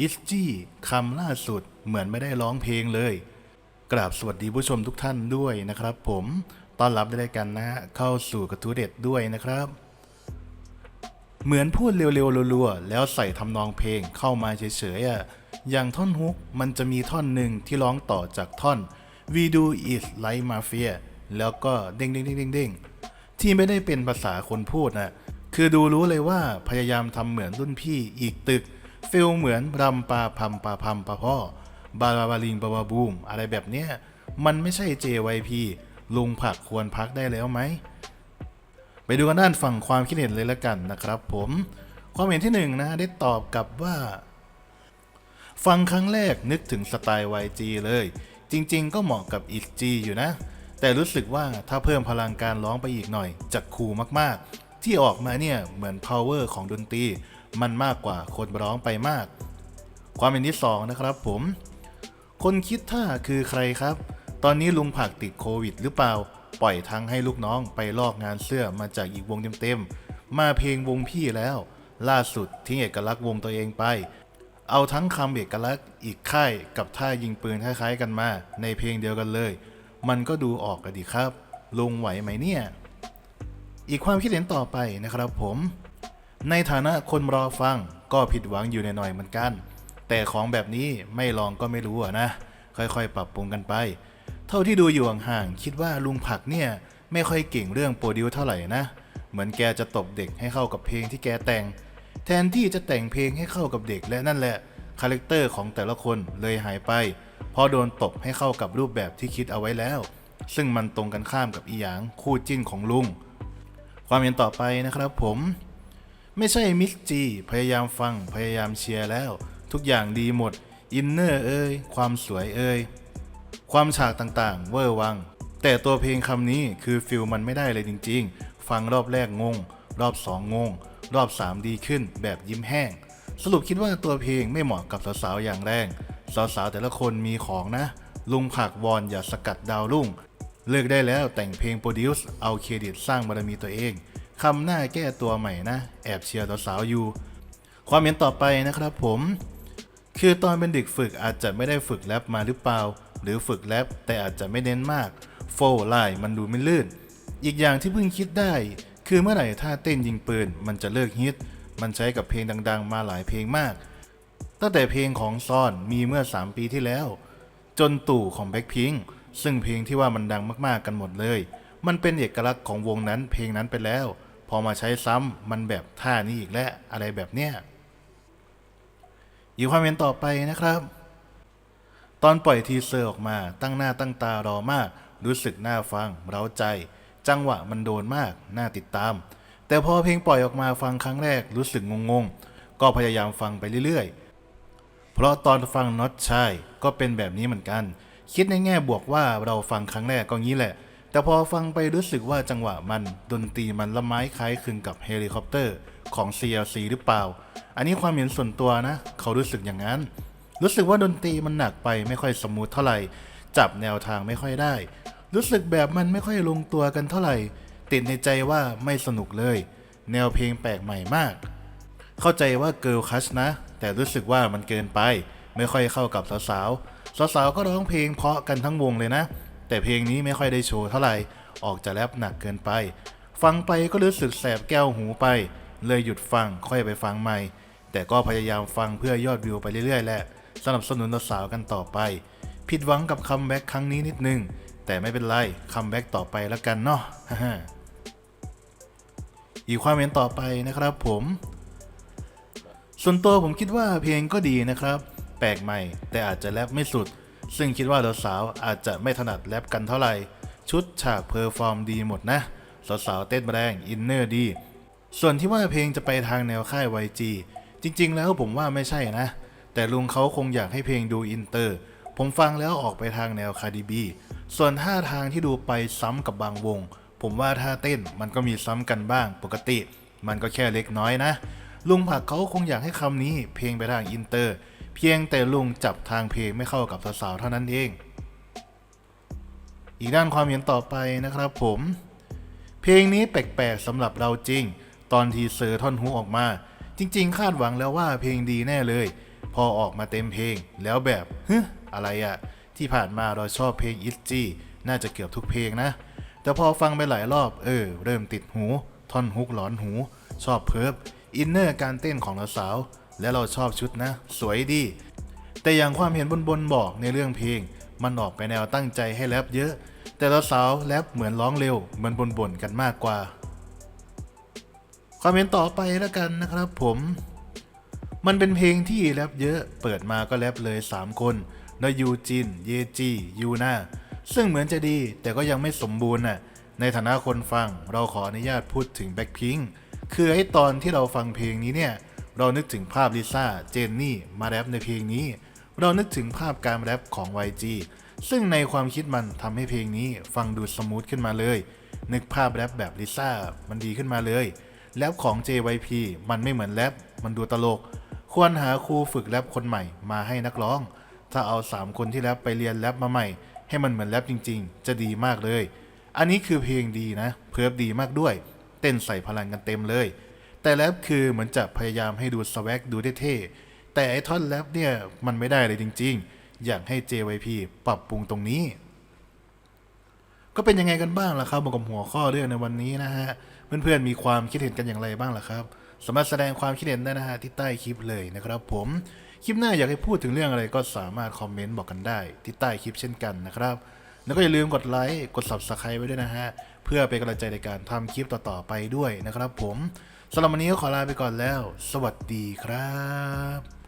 อิสจี้คำล่าสุดเหมือนไม่ได้ร้องเพลงเลย กราบสวัสดีผู้ชมทุกท่านด้วยนะครับผมต้อนรับได้กันนะฮะเข้าสู่กระทู้เด็ดด้วยนะครับ เหมือนพูดเร็วๆรัวๆแล้วใส่ทำนองเพลงเข้ามาเฉยๆอะอย่างท่อนฮุกมันจะมีท่อนหนึ่งที่ร้องต่อจากท่อน We do is like mafia แล้วก็เด้งเด้งเด้งเด้งเด้งที่ไม่ได้เป็นภาษาคนพูดนะคือดูรู้เลยว่าพยายามทำเหมือนรุ่นพี่อีกตึก ฟิลเหมือนรำปาพัมปาพัมปาพ่อบาบาบาลิงบาบาบูม อะไรแบบเนี้ย มันไม่ใช่ JYP ลุงผักควรพักได้แล้วไหม ไปดูกันด้านฝั่งความคิดเห็นเลยละกันนะครับผม ความเห็นที่หนึ่งนะได้ตอบกลับว่า ฟังครั้งแรกนึกถึงสไตล์ YG เลย จริง ๆ ก็เหมาะกับ IG อยู่นะ แต่รู้สึกว่าถ้าเพิ่มพลังการร้องไปอีกหน่อยจะคูลมากๆ ที่ออกมาเนี่ยเหมือน power ของดนตรี มันมากกว่าคนร้องไปมาก ความเห็นที่สองนะครับผม คนคิดท่าคือใครครับ ตอนนี้ลุงผักติดโควิดหรือเปล่า ปล่อยทั้งให้ลูกน้องไปลอกงานเสื้อมาจากอีกวงเต็มๆ มาเพลงวงพี่แล้ว ล่าสุดทิ้งเอกลักษณ์วงตัวเองไป เอาทั้งคำเอกลักษณ์อีกค่ายกับท่ายิงปืนคล้ายๆกันมา ในเพลงเดียวกันเลย มันก็ดูออกกันดีครับ ลุงไหวไหมเนี่ย อีกความคิดเห็นต่อไปนะครับผม ในฐานะคนรอฟังก็ผิดหวังอยู่ในหน่อยเหมือนกัน แต่ของแบบนี้ไม่ลองก็ไม่รู้อะนะ ค่อยๆ ปรับปรุงกันไป เท่าที่ดูอยู่ห่างๆคิดว่าลุงผักเนี่ยไม่ค่อยเก่งเรื่องโปรดิวเท่าไหร่นะ เหมือนแกจะตบเด็กให้เข้ากับเพลงที่แกแต่ง แทนที่จะแต่งเพลงให้เข้ากับเด็กและนั่นแหละคาแรคเตอร์ของแต่ละคนเลยหายไปพราะโดนตบให้เข้ากับรูปแบบที่คิดเอาไว้แล้ว ซึ่งมันตรงกันข้ามกับอีหยางคู่จิ้นของลุง ความเห็นต่อไปนะครับผม ไม่ใช่มิสจีพยายามฟังพยายามเชียร์แล้ว ทุกอย่างดีหมด อินเนอร์เอ่ยความสวยเอ่ยความฉากต่างๆ เวอร์วัง แต่ตัวเพลงคำนี้คือฟิลมันไม่ได้เลยจริง ๆ ฟังรอบแรกงง รอบสองงง รอบสามดีขึ้นแบบยิ้มแห้ง สรุปคิดว่าตัวเพลงไม่เหมาะกับสาวๆอย่างแรงสาวๆแต่ละคนมีของนะ ลุงผักวอนอย่าสกัดดาวรุ่ง เลิกได้แล้วแต่งเพลงโปรดิวส์เอาเครดิตสร้างบารมีตัวเอง คำหน้าแก้ตัวใหม่นะ แอบเชียร์สาวๆอยู่ ความเห็นต่อไปนะครับผม คือตอนเป็นเด็กฝึกอาจจะไม่ได้ฝึกแรปมาหรือเปล่า หรือฝึกแรปแต่อาจจะไม่เน้นมาก โฟล์ไลน์มันดูไม่ลื่น อีกอย่างที่เพิ่งคิดได้ คือเมื่อไหร่ท่าเต้นยิงปืน มันจะเลิกฮิต มันใช้กับเพลงดัง ๆ มาหลายเพลงมาก ตั้งแต่เพลงของซอนมีเมื่อ 3 ปีที่แล้ว จนตู่ของแบ็คพิงซึ่งเพลงที่ว่ามันดังมากๆกันหมดเลย มันเป็นเอกลักษณ์ของวงนั้นเพลงนั้นไปแล้ว พอมาใช้ซ้ำมันแบบท่านี้อีกแล้วอะไรแบบเนี้ยอีกความเห็นต่อไปนะครับ ตอนปล่อยทีเซอร์ออกมาตั้งหน้าตั้งตารอมาก รู้สึกน่าฟังเร้าใจ จังหวะมันโดนมาก น่าติดตาม แต่พอเพลงปล่อยออกมาฟังครั้งแรกรู้สึกงงๆ ก็พยายามฟังไปเรื่อยๆ เพราะตอนฟังน็อตชายก็เป็นแบบนี้เหมือนกัน คิดในแง่บวกว่าเราฟังครั้งแรกก็งี้แหละ แต่พอฟังไปรู้สึกว่าจังหวะมันดนตรีมันละไม้คล้ายคลึงกับเฮลิคอปเตอร์ของ CLC หรือเปล่า อันนี้ความเห็นส่วนตัวนะ เขารู้สึกอย่างนั้น รู้สึกว่าดนตรีมันหนักไปไม่ค่อยสมูทเท่าไหร่ จับแนวทางไม่ค่อยได้ รู้สึกแบบมันไม่ค่อยลงตัวกันเท่าไหร่ ติดในใจว่าไม่สนุกเลย แนวเพลงแปลกใหม่มาก เข้าใจว่าเกิร์ลคัชนะ แต่รู้สึกว่ามันเกินไป ไม่ค่อยเข้ากับสาวๆ สาวๆก็ร้องเพลงเพราะกันทั้งวงเลยนะ แต่เพลงนี้ไม่ค่อยได้โชว์เท่าไหร่ ออกจะแรปหนักเกินไป ฟังไปก็รู้สึกแสบแก้วหูไป เลยหยุดฟังค่อยไปฟังใหม่ แต่ก็พยายามฟังเพื่อยอดวิวไปเรื่อยๆแหละสนับสนุนสาวกันต่อไป ผิดหวังกับคัมแบ็กครั้งนี้นิดนึง แต่ไม่เป็นไรคัมแบ็กต่อไปแล้วกันเนาะอีกความเห็นต่อไปนะครับผม ส่วนตัวผมคิดว่าเพลงก็ดีนะครับ แปลกใหม่ แต่อาจจะแรปไม่สุด ซึ่งคิดว่าสาวๆอาจจะไม่ถนัดแรปกันเท่าไหร่ ชุดฉากเพอร์ฟอร์มดีหมดนะ สาวๆเต้นแรงอินเนอร์ดี ส่วนที่ว่าเพลงจะไปทางแนวค่าย YG จริง ๆ แล้วผมว่าไม่ใช่นะ แต่ลุงเขาคงอยากให้เพลงดูอินเตอร์ ผมฟังแล้วออกไปทางแนวคาร์ดิบีส่วนท่าทางที่ดูไปซ้ำกับบางวง ผมว่าท่าเต้นมันก็มีซ้ำกันบ้างปกติ มันก็แค่เล็กน้อยนะ ลุงผักเขาคงอยากให้คำนี้เพลงไปทางอินเตอร์ เพียงแต่ลุงจับทางเพลงไม่เข้ากับสาวๆเท่านั้นเอง อีกด้านความเห็นต่อไปนะครับผม เพลงนี้แปลกๆสำหรับเราจริง ตอนทีเซอร์ท่อนฮุกออกมา จริง ๆ คาดหวังแล้วว่าเพลงดีแน่เลย พอออกมาเต็มเพลงแล้วแบบฮึอะไรอะที่ผ่านมาเราชอบเพลงอิสจีน่าจะเกือบทุกเพลงนะ แต่พอฟังไปหลายรอบ เออ เริ่มติดหู ท่อนฮุกหลอนหู ชอบเพิบอินเนอร์การเต้นของสาว และเราชอบชุดนะ สวยดี แต่อย่างความเห็นบนบนบอกในเรื่องเพลง มันออกไปแนวตั้งใจให้แรปเยอะ แต่เราสาวแรปเหมือนร้องเร็วเหมือนบนบนกันมากกว่า ความเห็นต่อไปแล้วกันนะครับผมมันเป็นเพลงที่แรปเยอะ เปิดมาก็แรปเลย 3 คนนยูจิน เยจียูนาซึ่งเหมือนจะดีแต่ก็ยังไม่สมบูรณ์น่ะ ในฐานะคนฟังเราขออนุญาตพูดถึงแบ็คพิงคือไอ้ตอนที่เราฟังเพลงนี้เนี่ย เรานึกถึงภาพลิซ่า เจนนี่ มาแรปในเพลงนี้ เรานึกถึงภาพการแรปของ YG ซึ่งในความคิดมันทำให้เพลงนี้ฟังดูสมูทขึ้นมาเลย นึกภาพแรปแบบลิซ่ามันดีขึ้นมาเลย แรปของ JYP มันไม่เหมือนแรปมันดูตลก ควรหาครูฝึกแรปคนใหม่มาให้นักร้อง ถ้าเอา 3 คนที่แรปไปเรียนแรปมาใหม่ ให้มันเหมือนแรปจริง ๆ จะดีมากเลย อันนี้คือเพลงดีนะ เพิร์ฟดีมากด้วย เต้นใส่พลังกันเต็มเลย แต่แรปคือเหมือนจะพยายามให้ดูสวักดูเท่ๆแต่ไอ้ท่อนแรปเนี่ยมันไม่ได้เลยจริง ๆ อยากให้ JYP ปรับปรุงตรงนี้ ก็เป็นยังไงกันบ้างล่ะครับกับหัวข้อเรื่องในวันนี้นะฮะเพื่อนๆมีความคิดเห็นกันอย่างไรบ้างล่ะครับสามารถแสดงความคิดเห็นได้นะฮะที่ใต้คลิปเลยนะครับ ผมคลิปหน้าอยากให้พูดถึงเรื่องอะไรก็สามารถคอมเมนต์บอกกันได้ ที่ใต้คลิปเช่นกันนะครับ แล้วก็อย่าลืมกดไลค์กด subscribe ไว้ด้วยนะฮะเพื่อเป็นกำลังใจในการทำคลิปต่อๆไปด้วยนะครับ ผม สำหรับวันนี้ก็ขอลาไปก่อนแล้ว สวัสดีครับ